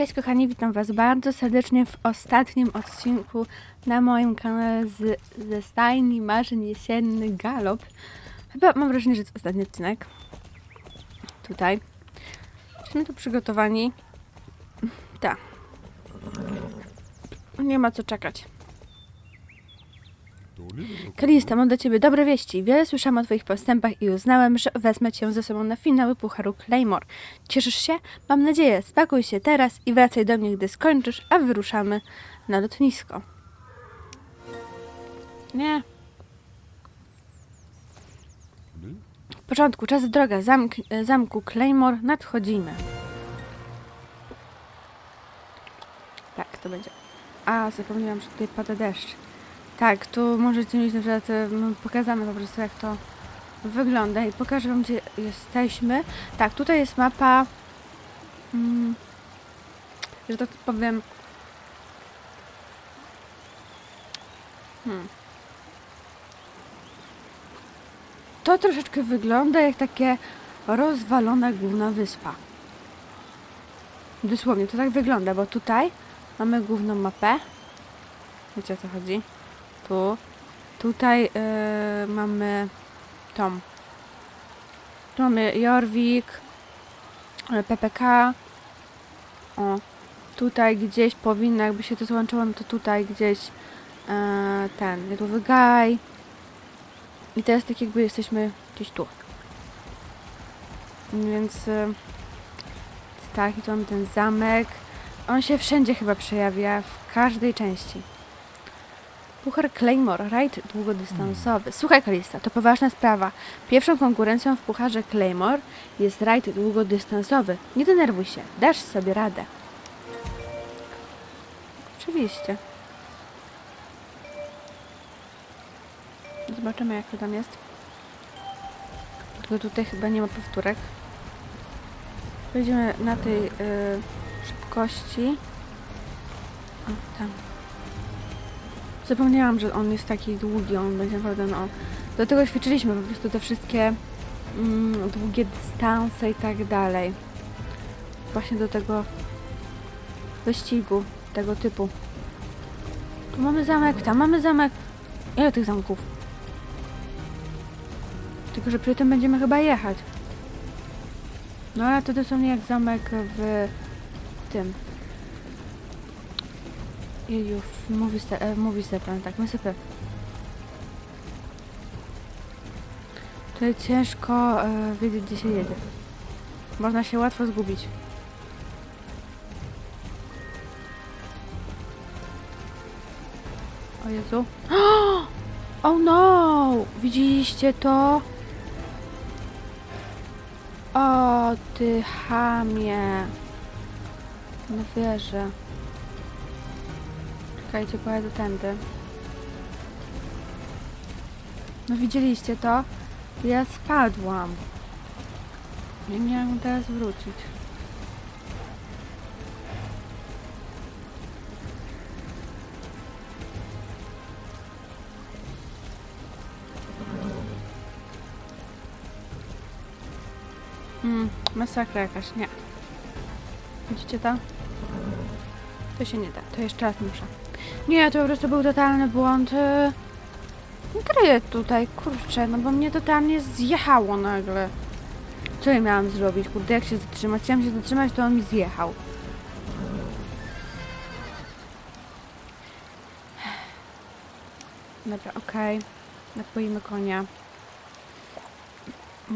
Cześć kochani, witam Was bardzo serdecznie w ostatnim odcinku na moim kanale z, ze stajni marzeń jesienny galop. Chyba mam wrażenie, że to ostatni odcinek. Tutaj. Jesteśmy tu przygotowani. Tak. Nie ma co czekać. Kalista, mam do Ciebie dobre wieści. Wiele słyszałam o Twoich postępach i uznałem, że wezmę Cię ze sobą na finały Pucharu Claymore. Cieszysz się? Mam nadzieję. Spakuj się teraz i wracaj do mnie, gdy skończysz, a wyruszamy na lotnisko. Nie. W porządku, czas droga. Zamk, zamku Claymore. Nadchodzimy. Tak, to będzie. A, zapomniałam, że tutaj pada deszcz. Tak, tu możecie mieć na przykład e, m, pokazane po prostu jak to wygląda i pokażę wam gdzie jesteśmy. Tak, tutaj jest mapa, mm, że tak powiem, hmm. To troszeczkę wygląda jak takie rozwalona główna wyspa. Dosłownie to tak wygląda, bo tutaj mamy główną mapę. Wiecie o co chodzi? Tu. Tutaj yy, mamy tą. Tu mamy Jorvik, yy, PPK. O. Tutaj gdzieś powinno, jakby się to złączyło, no to tutaj gdzieś yy, ten, Jadłowy Gaj. I teraz tak jakby jesteśmy gdzieś tu. Więc yy, tak, i tu mamy ten zamek. On się wszędzie chyba przejawia, w każdej części. Puchar Claymore, rajd długodystansowy. Słuchaj, Kalista, to poważna sprawa. Pierwszą konkurencją w Pucharze Claymore jest rajd długodystansowy. Nie denerwuj się, dasz sobie radę. Oczywiście. Zobaczymy, jak to tam jest. Tylko tutaj chyba nie ma powtórek. Będziemy na tej y, szybkości. O, tam. Zapomniałam, że on jest taki długi, on będzie naprawdę, no... Do tego ćwiczyliśmy po prostu te wszystkie mm, długie dystanse i tak dalej. Właśnie do tego wyścigu, tego typu. Tu mamy zamek, tam mamy zamek. Ile tych zamków? Tylko, że przy tym będziemy chyba jechać. No ale to dosłownie jak zamek w tym, Jeju, mówi se, e, mówi se pan, tak, my sobie. Tutaj ciężko e, wiedzieć, gdzie się jedzie. Można się łatwo zgubić. O Jezu. Oh no! Widzieliście to? O, ty chamie. No wierzę. Czekajcie, pojadę tędy. No widzieliście to? Ja spadłam. Nie miałam teraz wrócić. Hmm, masakra jakaś, nie. Widzicie to? To się nie da, to jeszcze raz muszę. Nie, to po prostu był totalny błąd. y, Gry tutaj, kurczę, no bo mnie totalnie zjechało nagle. Co ja miałam zrobić? Kurde, jak się zatrzymać? Chciałam się zatrzymać, to on mi zjechał. Dobra, okej. Napoimy konia.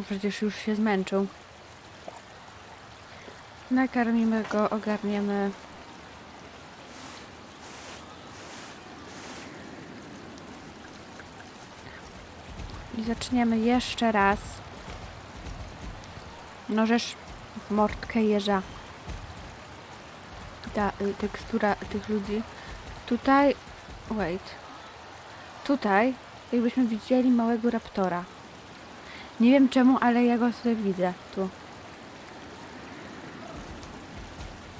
Przecież już się zmęczył. Nakarmimy go, ogarniemy I zaczniemy jeszcze raz. Nożesz w mordkę jeża. Ta y, tekstura tych ludzi. Tutaj. Wait. Tutaj jakbyśmy widzieli małego raptora. Nie wiem czemu, ale ja go sobie widzę. Tu.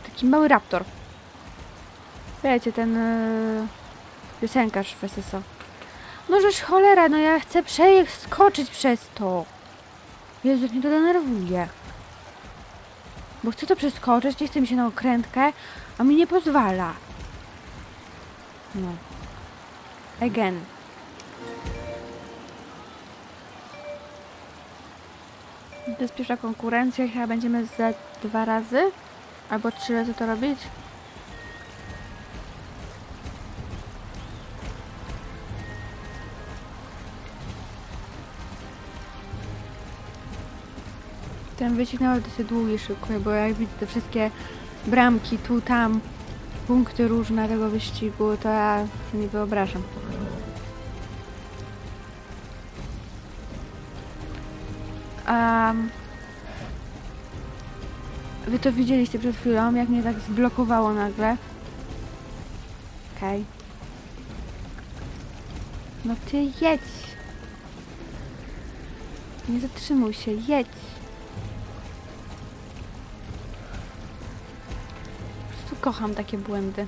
Taki mały raptor. Wiecie, ten yy, piosenkarz w SSO. Żeż cholera, no ja chcę przeskoczyć przez to. Jezu, mnie to denerwuje. Bo chcę to przeskoczyć, nie chce mi się na okrętkę, a mi nie pozwala. No. Again. To jest pierwsza konkurencja chyba będziemy ze dwa razy albo trzy razy to robić. Ten wyścig nawet dosyć długi szykuje, bo jak widzę te wszystkie bramki tu, tam, punkty różne tego wyścigu, to ja nie wyobrażam. Um, wy to widzieliście przed chwilą, jak mnie tak zblokowało nagle. Okej. No ty jedź. Nie zatrzymuj się, jedź. Kocham takie błędy.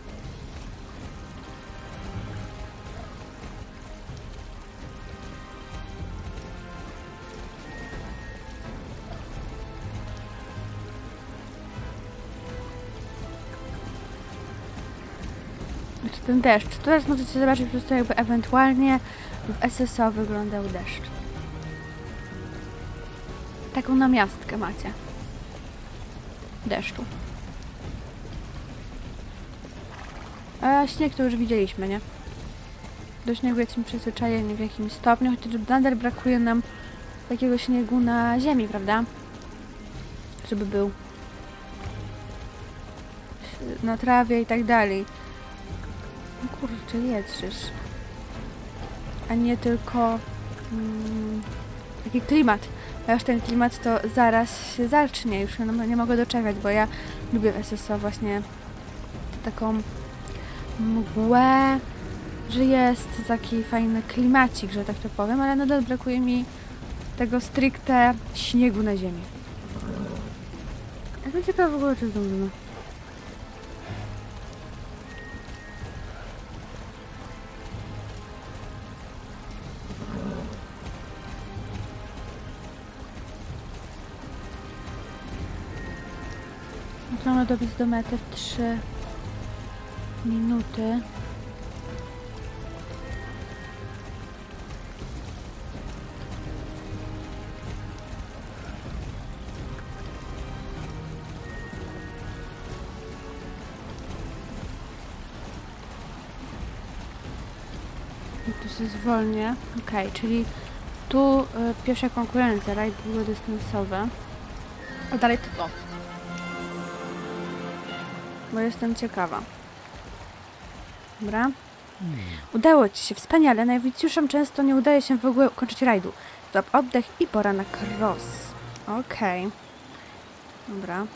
Znaczy ten deszcz. Teraz możecie zobaczyć po prostu jakby ewentualnie w SSO wyglądał deszcz. Taką namiastkę macie. Deszczu. A śnieg to już widzieliśmy, nie? Do śniegu jesteśmy przyzwyczajeni w jakimś stopniu, chociaż nadal brakuje nam takiego śniegu na ziemi, prawda? Żeby był na trawie i tak dalej. No kurczę, jedziesz. A nie tylko mm, taki klimat. A już ten klimat to zaraz się zacznie. Już nie, nie mogę doczekać, bo ja lubię SSO właśnie taką mgłę, że jest taki fajny klimacik, że tak to powiem, ale nadal brakuje mi tego stricte śniegu na ziemi. Jestem ciekawa w ogóle, czy zdążymy. Mamy dobiec do mety w 3 minuty. I tu się zwolnię. Okej, czyli tu y, pierwsza konkurencja, rajd długodystansowy. A dalej to to bo jestem ciekawa. Dobra. Udało Ci się, wspaniale. Najwicjuszom często nie udaje się w ogóle ukończyć rajdu. Złap oddech i pora na cross. Okej. Dobra.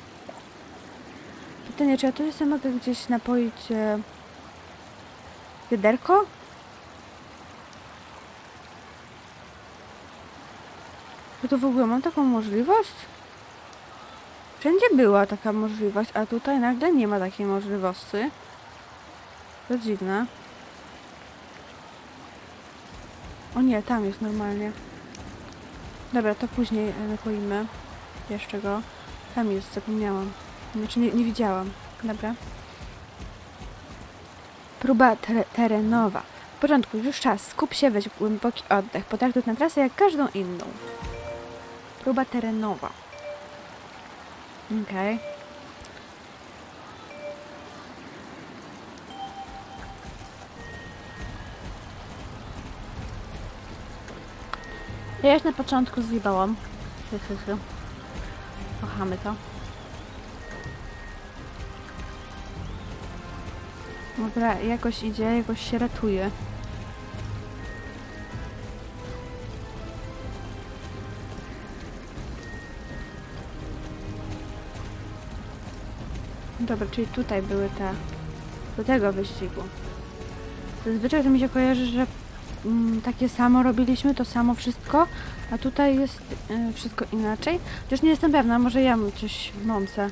Pytanie, czy ja tu jeszcze mogę gdzieś napoić e, wiaderko? Czy to w ogóle mam taką możliwość? Wszędzie była taka możliwość, a tutaj nagle nie ma takiej możliwości. To dziwne. O nie, tam jest normalnie. Dobra, to później napoimy. Jeszcze go. Tam jest, zapomniałam. Znaczy nie, nie widziałam. Dobra. Próba tere terenowa. W porządku, już czas. Skup się, weź głęboki oddech. Potraktuj tę trasę jak każdą inną. Próba terenowa. Okej. Ja już na początku zjebałam. Kochamy to. Dobra, jakoś idzie, jakoś się ratuje. Dobra, czyli tutaj były te... Do tego wyścigu. Zazwyczaj to mi się kojarzy, że takie samo robiliśmy, to samo wszystko, a tutaj jest y, wszystko inaczej. Chociaż nie jestem pewna, może ja coś w mące.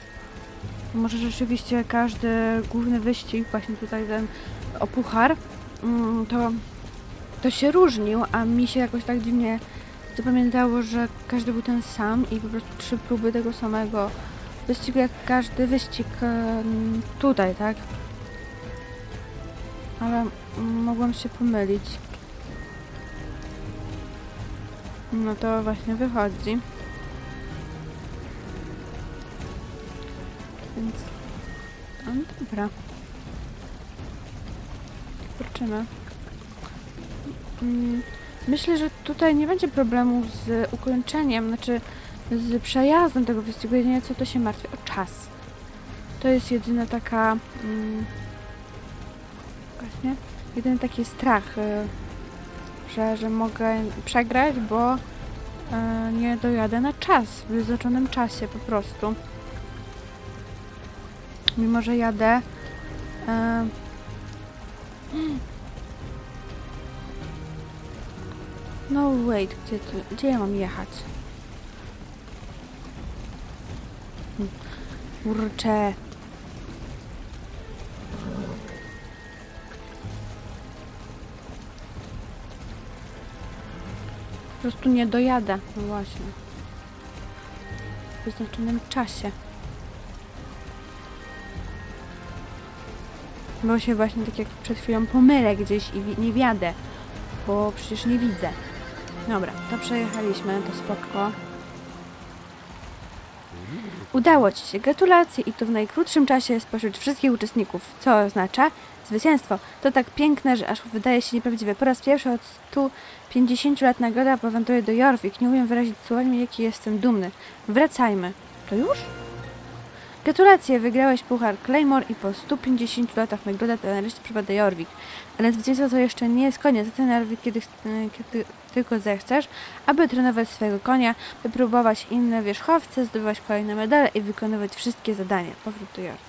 Może rzeczywiście każdy główny wyścig, właśnie tutaj ten opuchar, mm, to, to się różnił, a mi się jakoś tak dziwnie zapamiętało, że każdy był ten sam i po prostu trzy próby tego samego wyścigu jak każdy wyścig em, tutaj, tak? Ale mm, mogłam się pomylić. No to właśnie wychodzi. Więc... No dobra. Zobaczymy. Mm, Myślę, że tutaj nie będzie problemu z ukończeniem, znaczy z przejazdem tego wyścigu. Jedynie co to się martwi? O czas. To jest jedyna taka... Mm, właśnie, jedyny taki strach, y, że, że mogę przegrać, bo y, nie dojadę na czas, w wyznaczonym czasie po prostu. Mimo, że jadę... y, No wait, gdzie tu, gdzie ja mam jechać? Hmm, Kurczę. Po prostu nie dojadę. No właśnie. W wyznaczonym czasie. Bo się właśnie tak jak przed chwilą pomylę gdzieś i nie wiadę. Bo przecież nie widzę. Dobra, to przejechaliśmy, to spoko. Udało Ci się, gratulacje i to w najkrótszym czasie spośród wszystkich uczestników, co oznacza zwycięstwo. To tak piękne, że aż wydaje się nieprawdziwe. Po raz pierwszy od 150 lat nagroda po awanturze do Jorvik. Nie umiem wyrazić słowami, jaki jestem dumny. Wracajmy. To już? Gratulacje, wygrałeś puchar Claymore i po 150 latach nagroda nareszcie przypada do Jorvik. Ale zwycięstwo to jeszcze nie jest koniec. Ten Jorvik, kiedy, kiedy tylko zechcesz, aby trenować swojego konia, wypróbować inne wierzchowce, zdobywać kolejne medale i wykonywać wszystkie zadania. Powrót do Jorvik.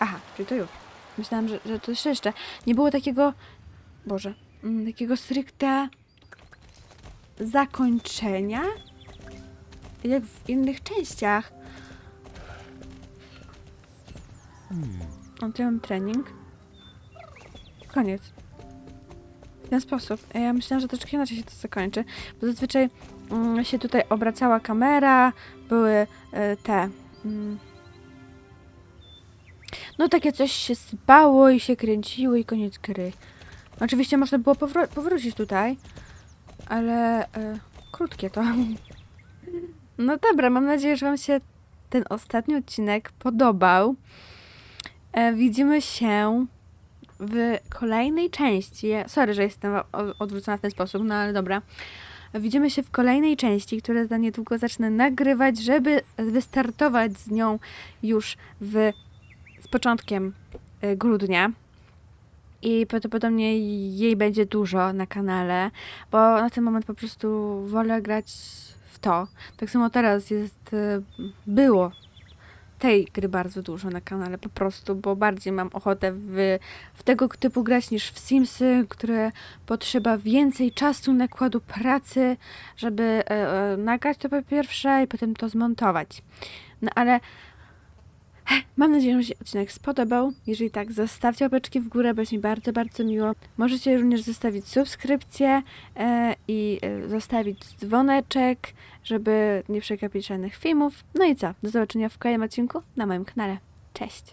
Aha, czyli to już. Myślałam, że, że to jeszcze. Nie było takiego, Boże, mm, takiego stricte zakończenia, jak w innych częściach. O, to ja mam trening. Koniec. W ten sposób. A Ja myślałam, że troszeczkę inaczej się to zakończy, bo zazwyczaj mm, się tutaj obracała kamera, były e, te... Mm, no takie coś się sypało i się kręciło i koniec gry. Oczywiście można było powró- powrócić tutaj, ale e, krótkie to. No dobra, mam nadzieję, że Wam się ten ostatni odcinek podobał. E, widzimy się w kolejnej części. Sorry, że jestem odwrócona w ten sposób, no ale dobra. Widzimy się w kolejnej części, które za niedługo zacznę nagrywać, żeby wystartować z nią już w, z początkiem e, grudnia. I prawdopodobnie jej będzie dużo na kanale, bo na ten moment po prostu wolę grać w to. Tak samo teraz jest, e, było tej gry bardzo dużo na kanale po prostu, bo bardziej mam ochotę w, w tego typu grać niż w Simsy, które potrzeba więcej czasu, nakładu pracy, żeby e, e, nagrać to po pierwsze i potem to zmontować. No ale mam nadzieję, że się odcinek spodobał. Jeżeli tak, zostawcie łapeczki w górę, będzie mi bardzo, bardzo miło. Możecie również zostawić subskrypcję e, i e, zostawić dzwoneczek, żeby nie przegapić żadnych filmów. No i co? Do zobaczenia w kolejnym odcinku na moim kanale. Cześć!